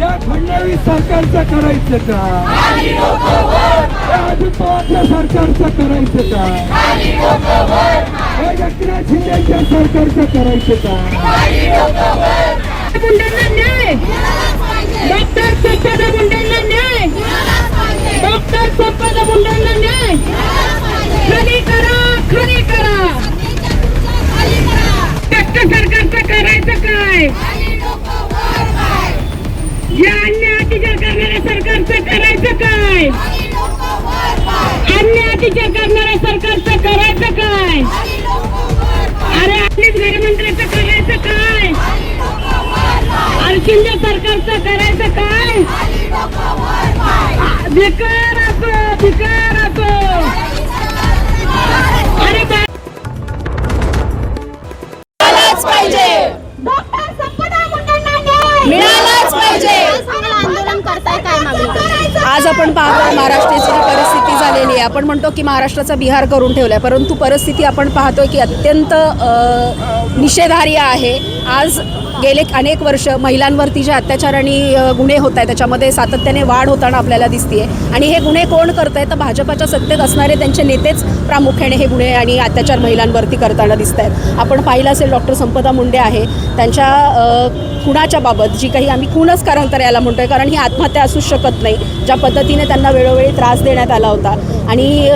या फडणवीस सरकारचं करायचं का? या अजित पवारच्या सरकारचं करायचं का? या एकनाथ शिंदेच्या सरकारचं करायचं का? मुंडेंना न्याय. डॉक्टर संपदा मुंडेंना न्याय. डॉक्टर संपदा मुंडेंना न्याय. अन्य अत्याचार करणाऱ्या सरकारचं करायचं काय? अन्य अत्याचार करणाऱ्या सरकारचं करायचं काय? अरे आपलीच घरमंत्र्याचं करायचं काय? अरे शिंदे सरकारचं करायचं काय? धिकार असो धिकार आपण पाहतो महाराष्ट्राची जी परिस्थिती झालेली आहे. आपण म्हणतो की महाराष्ट्राचा बिहार करून ठेवलाय परंतु परिस्थिती आपण पाहतोय की अत्यंत निषेधार्य आहे. आज गेले अनेक वर्ष महिलांवरती जे अत्याचार आणि गुन्हे होत आहेत त्याच्यामध्ये सातत्याने वाढ होताना आपल्याला दिसतीये. आणि हे गुन्हे कोण करत आहे तर भाजपाच्या सत्तेत असणारे त्यांचे नेतेच प्रामुख्याने हे गुन्हे आणि अत्याचार महिलांवरती करताना दिसत आहेत आपण पाहिलं असेल डॉक्टर संपदा मुंडे आहे. त्यांच्या अ, बाबत जी काही आम्ही खूनच कारण तर याला म्हणतोय कारण ही आत्महत्या असू शकत नाही. ज्या पद्धतीने त्यांना वेळोवेळी त्रास देण्यात आला होता. आणि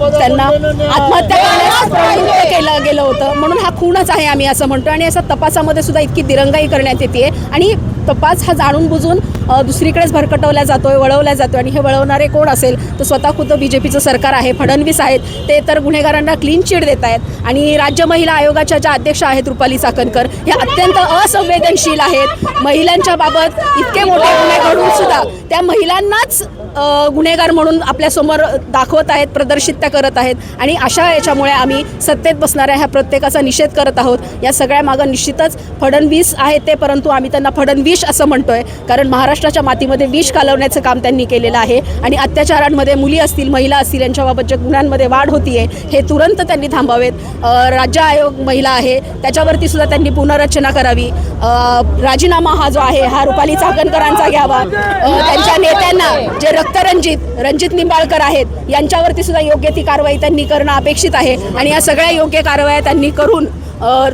त्यांना आत्महत्या करण्यास प्रवृत्त केलं गेलं होतं. म्हणून हा खूनच आहे आम्ही असं म्हणतो आणि असं तपासामध्ये सुद्धा इतकी दिरंगाई करण्यात येते. आणि तपास हा जाणून बुजून दुसरीकडेच भरकटवला जातोय वळवला जातोय. आणि हे वळवणारे कोण असेल? तर स्वतः खुद्द बी जे पीचं सरकार आहे. फडणवीस आहेत. ते तर गुन्हेगारांना क्लीन चिट देत आहेत. आणि राज्य महिला आयोगाच्या ज्या अध्यक्ष आहेत रुपाली चाकणकर ह्या अत्यंत असंवेदनशील आहेत. महिलांच्या बाबत इतके मोठे गुन्हे घडून सुद्धा त्या महिलांनाच गुन्हेगार म्हणून आपल्यासमोर दाखवत आहेत प्रदर्शित त्या करत आहेत. आणि अशा याच्यामुळे आम्ही सत्तेत बसणाऱ्या ह्या प्रत्येकाचा निषेध करत आहोत. या सगळ्या मागं निश्चितच फडणवीस आहेत ते परंतु आम्ही त्यांना फडणवीस असं म्हणतोय. कारण महाराष्ट्राच्या मातीमध्ये विष कालवण्याचं काम त्यांनी केलेलं आहे. आणि अत्याचारांमध्ये मुली असतील महिला असतील यांच्याबाबत ज्या गुन्ह्यांमध्ये वाढ होतीये हे तुरंत त्यांनी थांबावेत. राज्य आयोग महिला आहे त्याच्यावरती सुद्धा त्यांनी पुनर्रचना करावी. राजीनामा हा जो आहे हा रुपाली चाकणकरांचा घ्यावा. त्यांच्या नेत्यांना जे रक्तरंजित रणजित निंबाळकर आहेत यांच्यावरती सुद्धा योग्य ती कारवाई त्यांनी करणं अपेक्षित आहे. आणि या सगळ्या योग्य कारवाया त्यांनी करून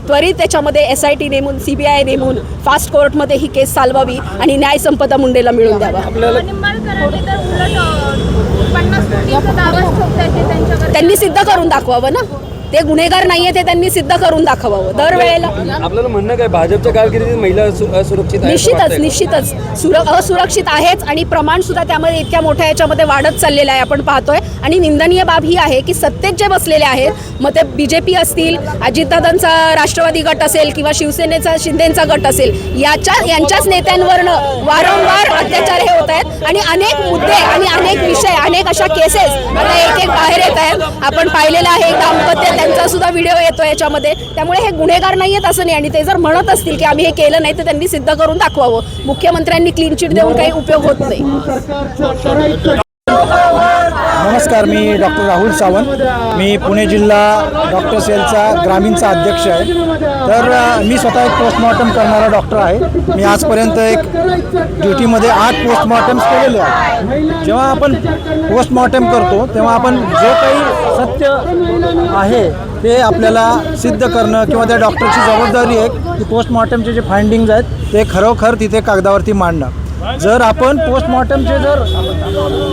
त्वरित त्याच्यामध्ये एस आय टी नेमून सी बी आय नेमून फास्ट कोर्टमध्ये ही केस चालवावी आणि न्याय संपदा मुंडेला मिळून द्यावा. त्यांनी सिद्ध करून दाखवावं ना? ते गुन्हेगार नाहीये ते त्यांनी सिद्ध करून दाखवावं. दरवेळेला आपल्याला म्हणणं काय भाजपच्या कारकिर्दीत महिला असुरक्षित निश्चितच? निश्चितच. सुर असुरक्षित आहेच आणि प्रमाण सुद्धा त्यामध्ये इतक्या मोठ्या याच्यामध्ये वाढत चाललेलं आहे आपण पाहतोय. आणि निंदनीय बाब ही आहे की सत्तेत जे बसलेले आहेत मग ते बी जे पी असतील अजितदादांचा राष्ट्रवादी गट असेल किंवा शिवसेनेचा शिंदेचा गट असेल याच्या यांच्याच नेत्यांवरनं वारंवार अत्याचार हे होत आहेत. आणि अनेक मुद्दे आणि अनेक विषय अनेक अशा केसेस आता एक एक बाहेर येत आहेत. आपण पाहिलेलं आहे दाम्पत्य त्यांचा सुद्धा व्हिडिओ येतो याच्यामध्ये. त्यामुळे हे गुन्हेगार नाही आहेत असं नाही. आणि ते जर म्हणत असतील की आम्ही हे केलं नाही तर त्यांनी सिद्ध करून दाखवावं. मुख्यमंत्र्यांनी क्लीन चिट देऊन काही उपयोग होत नाही. नमस्कार मी डॉक्टर राहुल सावंत. मी पुणे जिल्हा डॉक्टर सेलचा ग्रामीणचा अध्यक्ष आहे. तर मी स्वतः एक पोस्टमॉर्टम करणारा डॉक्टर आहे. मी आजपर्यंत एक ड्युटीमध्ये आठ पोस्टमॉर्टम्स केलेले आहेत. जेव्हा आपण पोस्टमॉर्टम करतो तेव्हा आपण जे काही सत्य आहे ते आपल्याला सिद्ध करणं किंवा त्या डॉक्टरची जबाबदारी आहे की पोस्टमॉर्टमचे जे फाइंडिंग्ज आहेत ते खरोखर तिथे कागदावरती मांडणं. जर आपण पोस्टमॉर्टमचे जर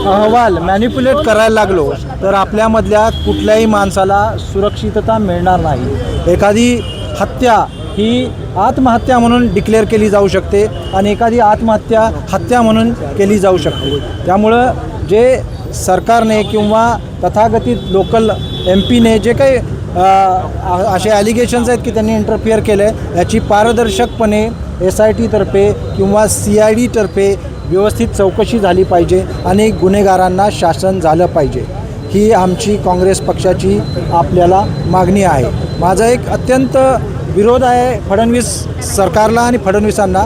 अहवाल मॅन्युप्युलेट करायला लागलो तर आपल्यामधल्या कुठल्याही माणसाला सुरक्षितता मिळणार नाही. एखादी हत्या ही आत्महत्या म्हणून डिक्लेअर केली जाऊ शकते आणि एखादी आत्महत्या हत्या म्हणून केली जाऊ शकते. त्यामुळं जे सरकारने किंवा तथागतित लोकल एम पीने जे काही असे ॲलिगेशन्स आहेत की त्यांनी इंटरफिअर केलं आहे याची पारदर्शकपणे एस आय टीतर्फे किंवा सी आय डीतर्फे व्यवस्थित चौकशी झाली पाहिजे आणि गुन्हेगारांना शासन झालं पाहिजे. ही आमची काँग्रेस पक्षाची आपल्याला मागणी आहे. माझा एक अत्यंत विरोध आहे फडणवीस सरकारला आणि फडणवीसांना.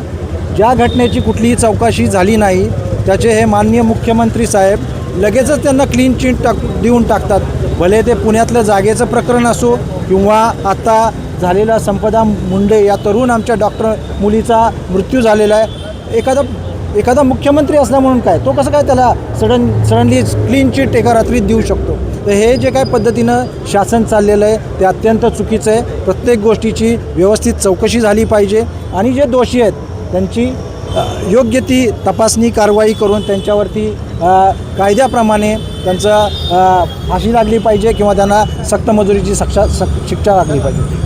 ज्या घटनेची कुठलीही चौकशी झाली नाही त्याचे हे माननीय मुख्यमंत्री साहेब लगेचच त्यांना क्लीन चिट टाक देऊन टाकतात. भले ते पुण्यातलं जागेचं प्रकरण असो किंवा आता झालेला संपदा मुंडे या तरुण आमच्या डॉक्टर मुलीचा मृत्यू झालेला आहे. एखादा एखादा मुख्यमंत्री असला म्हणून काय? तो कसं काय त्याला सडन सडनली क्लीन चिट एका रात्रीत देऊ शकतो? तर हे जे काय पद्धतीनं शासन चाललेलं आहे ते अत्यंत चुकीचं आहे. प्रत्येक गोष्टीची व्यवस्थित चौकशी झाली पाहिजे. आणि जे दोषी आहेत त्यांची योग्य ती तपासणी कारवाई करून त्यांच्यावरती कायद्याप्रमाणे त्यांचं फाशी लागली पाहिजे किंवा त्यांना सक्त मजुरीची शिक्षा शिक्षा लागली पाहिजे.